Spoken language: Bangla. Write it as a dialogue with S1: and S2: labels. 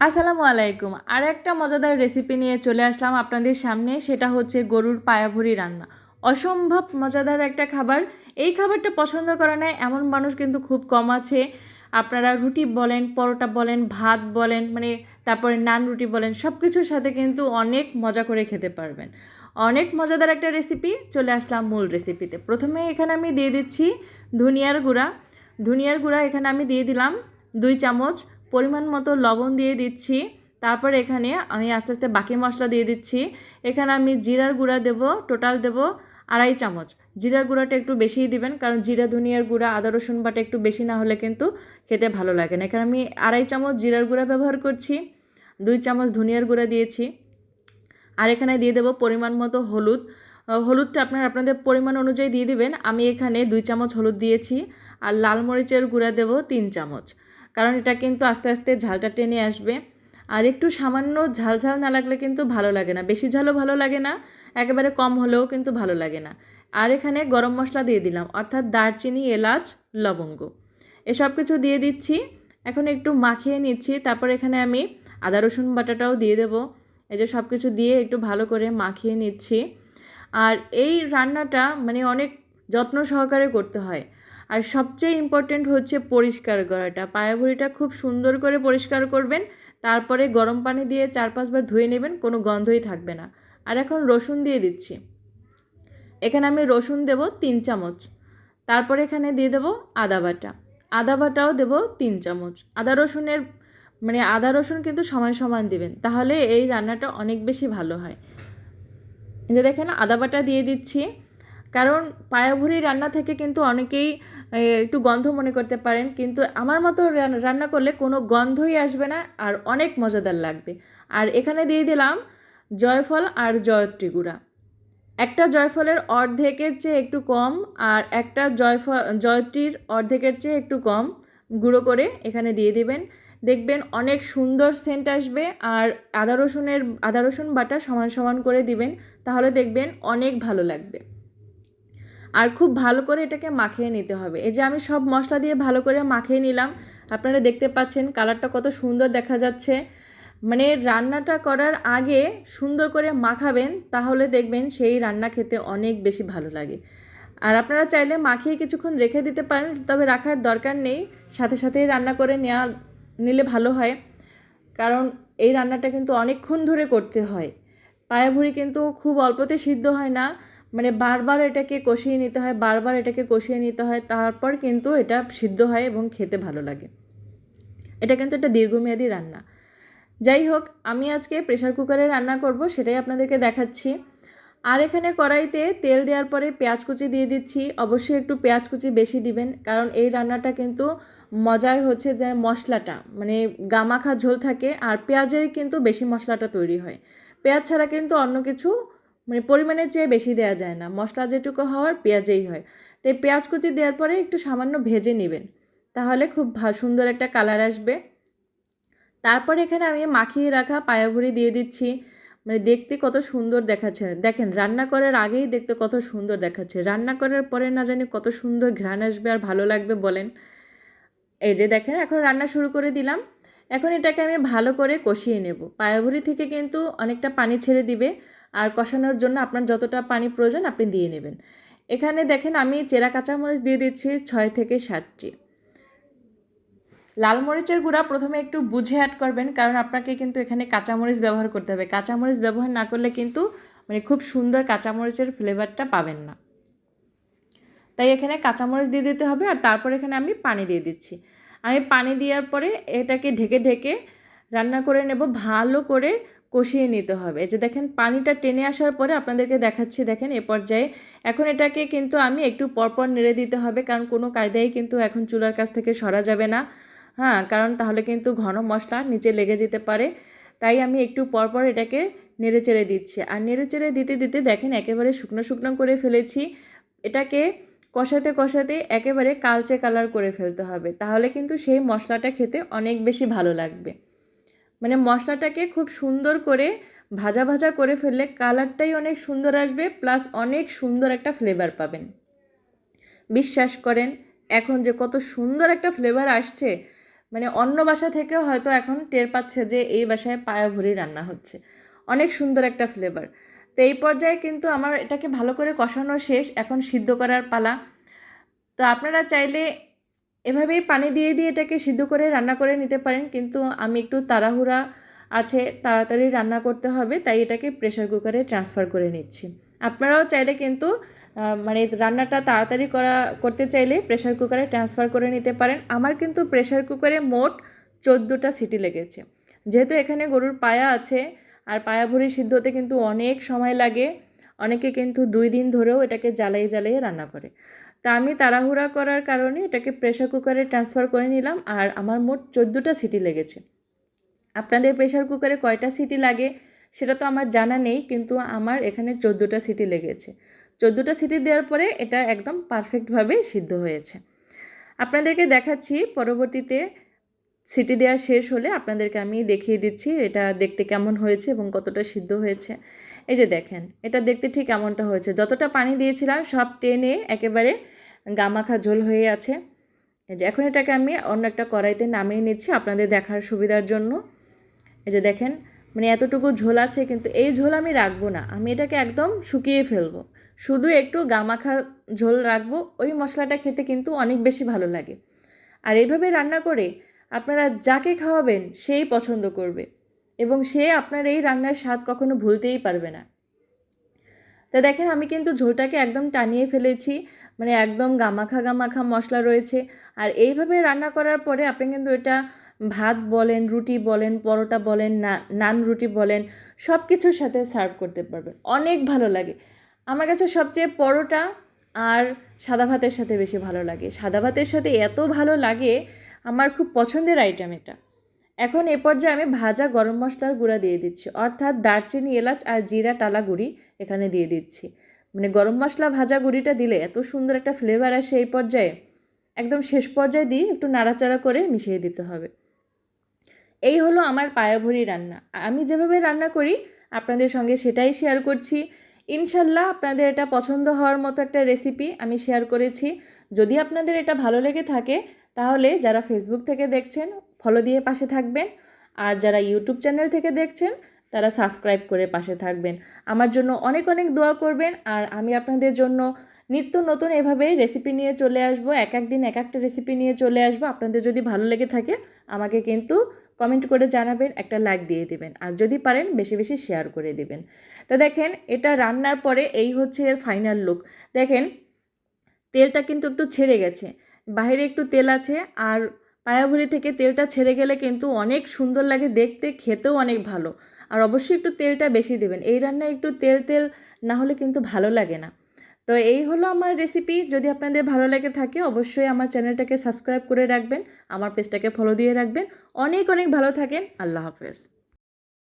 S1: আসসালামু আলাইকুম। আর একটা মজাদার রেসিপি নিয়ে চলে আসলাম আপনাদের সামনে, সেটা হচ্ছে গরুর পায়াভুরি রান্না। অসম্ভব মজাদার একটা খাবার। এই খাবারটা পছন্দ করে না, এমন মানুষ কিন্তু খুব কম আছে। আপনারা রুটি বলেন, পরোটা বলেন, ভাত বলেন মানে তারপরে নান রুটি বলেন সব কিছুর সাথে কিন্তু অনেক মজা করে খেতে পারবেন। অনেক মজাদার একটা রেসিপি চলে আসলাম মূল রেসিপিতে প্রথমে এখানে আমি দিয়ে দিচ্ছি ধনিয়ার গুঁড়া। ধনিয়ার গুঁড়া এখানে আমি দিয়ে দিলাম দুই চামচ পরিমাণ মতো লবণ দিয়ে দিচ্ছি। তারপর এখানে আমি আস্তে আস্তে বাকি মশলা দিয়ে দিচ্ছি। এখানে আমি জিরার গুঁড়া দেব, টোটাল দেব আড়াই চামচ। জিরার গুঁড়াটা একটু বেশিই দিবেন, কারণ জিরা, ধনিয়ার গুঁড়া, আদা, রসুন বাটা একটু বেশি না হলে কিন্তু খেতে ভালো লাগে না। এখানে আমি আড়াই চামচ জিরার গুঁড়া ব্যবহার করছি, দুই চামচ ধনিয়ার গুঁড়া দিয়েছি। আর এখানে দিয়ে দেবো পরিমাণ মতো হলুদ। হলুদটা আপনার আপনাদের পরিমাণ অনুযায়ী দিয়ে দিবেন। আমি এখানে দুই চামচ হলুদ দিয়েছি। আর লাল মরিচের গুঁড়া দেবো তিন চামচ। কারণ এটা কিন্তু আস্তে আস্তে ঝালটা টেনে আসবে। আর একটু সামান্য ঝাল ঝাল না লাগলে কিন্তু ভালো লাগে না। বেশি ঝালও ভালো লাগে না, একেবারে কম হলেও কিন্তু ভালো লাগে না। আর এখানে গরম মশলা দিয়ে দিলাম, অর্থাৎ দারচিনি, এলাচ, লবঙ্গ। এসব কিছু দিয়ে দিচ্ছি। এখন একটু মাখিয়ে নিচ্ছি, তারপর এখানে আমি আদা, রসুন বাটাটাও দিয়ে দেবো। এই যে সব কিছু দিয়ে একটু ভালো করে মাখিয়ে নিচ্ছি। আর এই রান্নাটা মানে অনেক যত্ন সহকারে করতে হয়। আর সবচেয়ে ইম্পর্টেন্ট হচ্ছে পরিষ্কার করাটা। পায়াভুড়িটা খুব সুন্দর করে পরিষ্কার করবেন, তারপরে গরম পানি দিয়ে চার পাঁচবার ধুয়ে নেবেন, কোনো গন্ধই থাকবে না। আর এখন রসুন দিয়ে দিচ্ছি। এখানে আমি রসুন দেব তিন চামচ। তারপরে এখানে দিয়ে দেব আদা বাটা। আদা বাটাও দেব তিন চামচ। আদা রসুনের মানে আদা রসুন কিন্তু সমান সমান দেবেন, তাহলে এই রান্নাটা অনেক বেশি ভালো হয়। যে দেখেন, আদা বাটা দিয়ে দিচ্ছি। কারণ পায়াভুরি রান্না থেকে কিন্তু অনেকেই একটু গন্ধ মনে করতে পারেন, কিন্তু আমার মতো রান্না করলে কোনো গন্ধই আসবে না আর অনেক মজাদার লাগবে। আর এখানে দিয়ে দিলাম জয়ফল আর জয়ত্রী গুঁড়া। একটা জয়ফলের অর্ধেকের চেয়ে একটু কম আর একটা জয়ফল, জয়ত্রীর অর্ধেকের চেয়ে একটু কম গুঁড়ো করে এখানে দিয়ে দিবেন। দেখবেন অনেক সুন্দর সেন্ট আসবে আর আদা রসুনের, আদা রসুন বাটা সমান সমান করে দিবেন, তাহলে দেখবেন অনেক ভালো লাগবে। আর খুব ভালো করে এটাকে মাখিয়ে নিতে হবে। এই যে আমি সব মশলা দিয়ে ভালো করে মাখিয়ে নিলাম। আপনারা দেখতে পাচ্ছেন কালারটা কত সুন্দর দেখা যাচ্ছে। মানে রান্নাটা করার আগে সুন্দর করে মাখাবেন, তাহলে দেখবেন সেই রান্না খেতে অনেক বেশি ভালো লাগে। আর আপনারা চাইলে মাখিয়ে কিছুক্ষণ রেখে দিতে পারেন, তবে রাখার দরকার নেই। সাথে সাথেই রান্না করে নেওয়া নিলে ভালো হয়। কারণ এই রান্নাটা কিন্তু অনেকক্ষণ ধরে করতে হয়। পায়াভুড়ি কিন্তু খুব অল্পতে সিদ্ধ হয় না। মানে বারবার এটাকে কষিয়ে নিতে হয়, বারবার এটাকে কষিয়ে নিতে হয়, তারপর কিন্তু এটা সিদ্ধ হয় এবং খেতে ভালো লাগে। এটা কিন্তু একটা দীর্ঘমেয়াদী রান্না। যাই হোক, আমি আজকে প্রেশার কুকারে রান্না করব, সেটাই আপনাদেরকে দেখাচ্ছি। আর এখানে কড়াইতে তেল দেওয়ার পরে পেঁয়াজ কুচি দিয়ে দিচ্ছি। অবশ্যই একটু পেঁয়াজ কুচি বেশি দিবেন, কারণ এই রান্নাটা কিন্তু মজায় হচ্ছে যে মশলাটা মানে গামাখা ঝোল থাকে, আর পেঁয়াজের কিন্তু বেশি মশলাটা তৈরি হয়। পেঁয়াজ ছাড়া কিন্তু অন্য কিছু মানে পরিমাণের চেয়ে বেশি দেওয়া যায় না। মশলা যেটুকু হওয়ার পেঁয়াজেই হয়। তাই পেঁয়াজ কুচি দেওয়ার পরে একটু সামান্য ভেজে নেবেন। তাহলে খুব সুন্দর একটা কালার আসবে। তারপর এখানে আমি মাখিয়ে রাখা পায়াভুড়ি দিয়ে দিচ্ছি। মানে দেখতে কত সুন্দর দেখাচ্ছে। দেখেন, রান্না করার আগেই দেখতে কত সুন্দর দেখাচ্ছে। রান্না করার পরে না জানি কত সুন্দর ঘ্রাণ আসবে আর ভালো লাগবে বলেন। এই যে দেখেন, এখন রান্না শুরু করে দিলাম। এখন এটাকে আমি ভালো করে কষিয়ে নেব। পায়াভুড়ি থেকে কিন্তু অনেকটা পানি ছেড়ে দিবে। আর কষানোর জন্য আপনার যতটা পানি প্রয়োজন আপনি দিয়ে নেবেন। এখানে দেখেন আমি চেরা কাঁচামরিচ দিয়ে দিচ্ছি ছয় থেকে সাতটি। লাল মরিচের গুঁড়া প্রথমে একটু বুঝে অ্যাড করবেন, কারণ আপনাকে কিন্তু এখানে কাঁচামরিচ ব্যবহার করতে হবে। কাঁচামরিচ ব্যবহার না করলে কিন্তু মানে খুব সুন্দর কাঁচামরিচের ফ্লেভারটা পাবেন না। তাই এখানে কাঁচামরিচ দিয়ে দিতে হবে আর তারপর এখানে আমি পানি দিয়ে দিচ্ছি। আমি পানি দেওয়ার পরে এটাকে ঢেকে ঢেকে রান্না করে নেব, ভালো করে কষিয়ে নিতে হবে। যে দেখেন, পানিটা টেনে আসার পরে আপনাদেরকে দেখাচ্ছি, দেখেন এ পর্যায়ে। এখন এটাকে কিন্তু আমি একটু পরপর নেড়ে দিতে হবে, কারণ কোনো কায়দায় কিন্তু এখন চুলার কাছ থেকে সরা যাবে না। হ্যাঁ কারণ তাহলে কিন্তু ঘন মশলা নিচে লেগে যেতে পারে। তাই আমি একটু পরপর এটাকে নেড়ে চেড়ে দিচ্ছি। আর নেড়ে চেড়ে দিতে দিতে দেখেন একেবারে শুকনো শুকনো করে ফেলেছি। এটাকে কষাতে কষাতে একেবারে কালচে কালার করে ফেলতে হবে। তাহলে কিন্তু সেই মশলাটা খেতে অনেক বেশি ভালো লাগবে। মানে মশলাটাকে খুব সুন্দর করে ভাজা ভাজা করে ফেললে কালারটাই অনেক সুন্দর আসবে প্লাস অনেক সুন্দর একটা ফ্লেভার পাবেন। বিশ্বাস করেন, এখন যে কত সুন্দর একটা ফ্লেভার আসছে মানে অন্য বাসা থেকেও হয়তো এখন টের পাচ্ছে যে এই বাসায় পায়াভুরি রান্না হচ্ছে। অনেক সুন্দর একটা ফ্লেভার তো এই পর্যায়ে কিন্তু আমার এটাকে ভালো করে কষানো শেষ, এখন সিদ্ধ করার পালা। তো আপনারা চাইলে এভাবেই পানি দিয়ে দিয়ে এটাকে সিদ্ধ করে রান্না করে নিতে পারেন, কিন্তু আমি একটু তাড়াহুড়া আছে, তাড়াতাড়ি রান্না করতে হবে, তাই এটাকে প্রেশার কুকারে ট্রান্সফার করে নিচ্ছি। আপনারাও চাইলে কিন্তু মানে রান্নাটা তাড়াতাড়ি করা, করতে চাইলে প্রেশার কুকারে ট্রান্সফার করে নিতে পারেন। আমার কিন্তু প্রেশার কুকারে মোট চোদ্দোটা সিটি লেগেছে। যেহেতু এখানে গরুর পায়া আছে, আর পায়া ভুড়ি সিদ্ধ হতে কিন্তু অনেক সময় লাগে, অনেকে কিন্তু দুই দিন ধরেও এটাকে জ্বালিয়ে জ্বালিয়ে রান্না করে। তা আমি তাড়াহুড়া করার কারণে এটাকে প্রেশার কুকারে ট্রান্সফার করে নিলাম আর আমার মোট চোদ্দোটা সিটি লেগেছে। আপনাদের প্রেশার কুকারে কয়টা সিটি লাগে সেটা তো আমার জানা নেই, কিন্তু আমার এখানে চোদ্দোটা সিটি লেগেছে। চোদ্দোটা সিটি দেওয়ার পরে এটা একদম পারফেক্টভাবে সিদ্ধ হয়েছে। আপনাদেরকে দেখাচ্ছি, পরবর্তীতে সিটি দেওয়া শেষ হলে আপনাদেরকে আমি দেখিয়ে দিচ্ছি এটা দেখতে কেমন হয়েছে এবং কতটা সিদ্ধ হয়েছে। এই যে দেখেন, এটা দেখতে ঠিক এমনটা হয়েছে। যতটা পানি দিয়েছিলাম সব টেনে একেবারে গামাখা ঝোল হয়ে আছে। এই যে এখন এটাকে আমি অন্য একটা কড়াইতে নামিয়ে নিচ্ছি আপনাদের দেখার সুবিধার জন্য। এই যে দেখেন মানে এতটুকু ঝোল আছে, কিন্তু এই ঝোল আমি রাখব না। আমি এটাকে একদম শুকিয়ে ফেলব। শুধু একটু গামাখা ঝোল রাখব, ওই মশলাটা খেতে কিন্তু অনেক বেশি ভালো লাগে। আর এইভাবে রান্না করে আপনারা যাকে খাওয়াবেন, সেই পছন্দ করবে। এবং সে আপনার এই রান্নার স্বাদ কখনো ভুলতেই পারবে না। তা দেখেন, আমি কিন্তু ঝোলটাকে একদম টানিয়ে ফেলেছি মানে একদম গামাখা গামাখা মশলা রয়েছে। আর এইভাবে রান্না করার পরে আপনি কিন্তু এটা ভাত বলেন, রুটি বলেন, পরোটা বলেন নান রুটি বলেন সব কিছুর সাথে সার্ভ করতে পারবেন। অনেক ভালো লাগে। আমার কাছে সবচেয়ে পরোটা আর সাদা ভাতের সাথে বেশি ভালো লাগে। সাদা ভাতের সাথে এত ভালো লাগে, আমার খুব পছন্দের আইটেম এটা। এখন এ পর্যায়ে আমি ভাজা গরম মশলার গুঁড়া দিয়ে দিচ্ছি। অর্থাৎ দারচিনি, এলাচ আর জিরা, টালা গুঁড়ি। এখানে দিয়ে দিচ্ছি। মানে গরম মশলা ভাজা গুঁড়িটা দিলে এত সুন্দর একটা ফ্লেভার আসে এই পর্যায়ে। একদম শেষ পর্যায়ে দিয়ে একটু নাড়াচাড়া করে মিশিয়ে দিতে হবে। এই হলো আমার পায়াভরি রান্না। আমি যেভাবে রান্না করি, আপনাদের সঙ্গে সেটাই শেয়ার করছি। ইনশাল্লাহ আপনাদের এটা পছন্দ হওয়ার মতো একটা রেসিপি আমি শেয়ার করেছি। যদি আপনাদের এটা ভালো লেগে থাকে, তাহলে যারা ফেসবুক থেকে দেখছেন ফলো দিয়ে পাশে থাকবেন। আর যারা ইউটিউব চ্যানেল থেকে দেখছেন তারা সাবস্ক্রাইব করে পাশে থাকবেন। আমার জন্য অনেক অনেক দোয়া করবেন আর আমি আপনাদের জন্য নিত্য নতুন এভাবে রেসিপি নিয়ে চলে আসব, এক এক দিন এক একটা রেসিপি নিয়ে চলে আসব। আপনাদের যদি ভালো লেগে থাকে আমাকে কিন্তু কমেন্ট করে জানাবেন, একটা লাইক দিয়ে দিবেন আর যদি পারেন বেশি বেশি শেয়ার করে দিবেন। তো দেখেন এটা রান্নার পরে এই হচ্ছে এর ফাইনাল লুক দেখেন তেলটা কিন্তু একটু ছেড়ে গেছে, বাইরে একটু তেল আছে আর পায়াভুরি থেকে তেলটা ছেড়ে গেলে কিন্তু অনেক সুন্দর লাগে, দেখতে, খেতেও অনেক ভালো। আর অবশ্যই একটু তেলটা বেশি দেবেন। এই রান্নায় একটু তেল তেল না হলে কিন্তু ভালো লাগে না। তো এই হলো আমার রেসিপি যদি আপনাদের ভালো লাগে থাকে, অবশ্যই আমার চ্যানেলটাকে সাবস্ক্রাইব করে রাখবেন, আমার পেজটাকে ফলো দিয়ে রাখবেন। অনেক অনেক ভালো থাকেন। আল্লাহ হাফেজ।